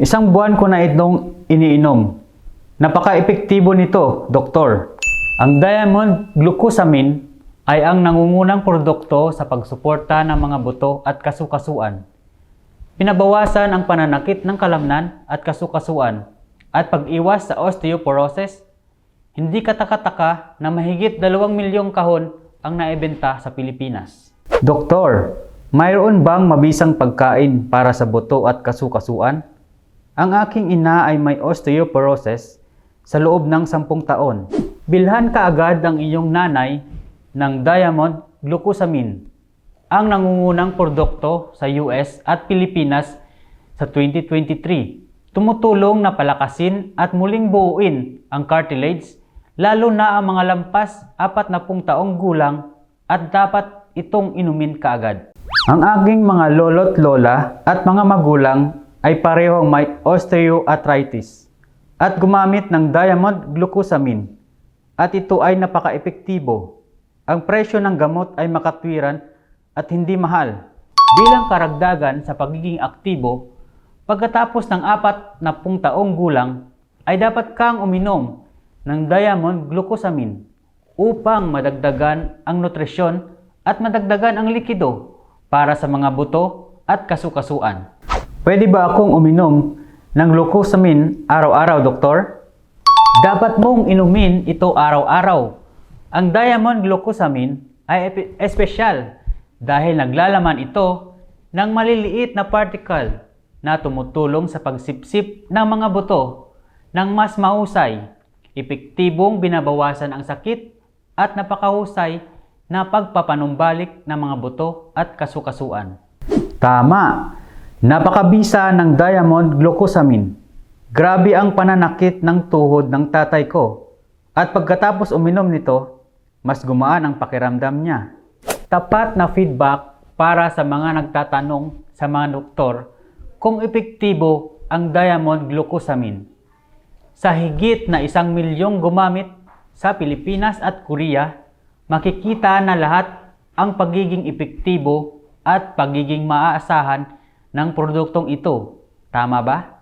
Isang buwan ko na itong iniinom. Napaka-epektibo nito, doktor. Ang diamond glucosamine ay ang nangungunang produkto sa pagsuporta ng mga buto at kasukasuan. Pinabawasan ang pananakit ng kalamnan at kasukasuan at pag-iwas sa osteoporosis. Hindi katakataka na mahigit 2 milyong kahon ang naibenta sa Pilipinas. Doktor, mayroon bang mabisang pagkain para sa buto at kasukasuan? Ang aking ina ay may osteoporosis sa loob ng 10 taon. Bilhan ka agad ang iyong nanay ng Diamond Glucosamine, ang nangungunang produkto sa US at Pilipinas sa 2023. Tumutulong na palakasin at muling buuin ang cartilage lalo na ang mga lampas 40 taong gulang at dapat itong inumin kaagad. Ang aking mga lolo't lola at mga magulang ay parehong may osteoarthritis at gumamit ng diamond glucosamine at ito ay napaka-epektibo. Ang presyo ng gamot ay makatwiran at hindi mahal. Bilang karagdagan sa pagiging aktibo, pagkatapos ng apat na pung taong gulang, ay dapat kang uminom ng diamond glucosamine upang madagdagan ang nutrisyon at madagdagan ang likido para sa mga buto at kasukasuan. Pwede ba akong uminom ng glucosamine araw-araw, doktor? Dapat mong inumin ito araw-araw. Ang diamond glucosamine ay espesyal dahil naglalaman ito ng maliliit na particle na tumutulong sa pagsipsip ng mga buto ng mas mahusay, epektibong binabawasan ang sakit at napakahusay na pagpapanumbalik ng mga buto at kasukasuan. Tama! Napakabisa ng diamond glucosamine. Grabe ang pananakit ng tuhod ng tatay ko. At pagkatapos uminom nito, mas gumaan ang pakiramdam niya. Tapat na feedback para sa mga nagtatanong sa mga doktor kung epektibo ang diamond glucosamine. Sa higit na isang milyong gumamit sa Pilipinas at Korea, makikita na lahat ang pagiging epektibo at pagiging maaasahan ng produktong ito. Tama ba?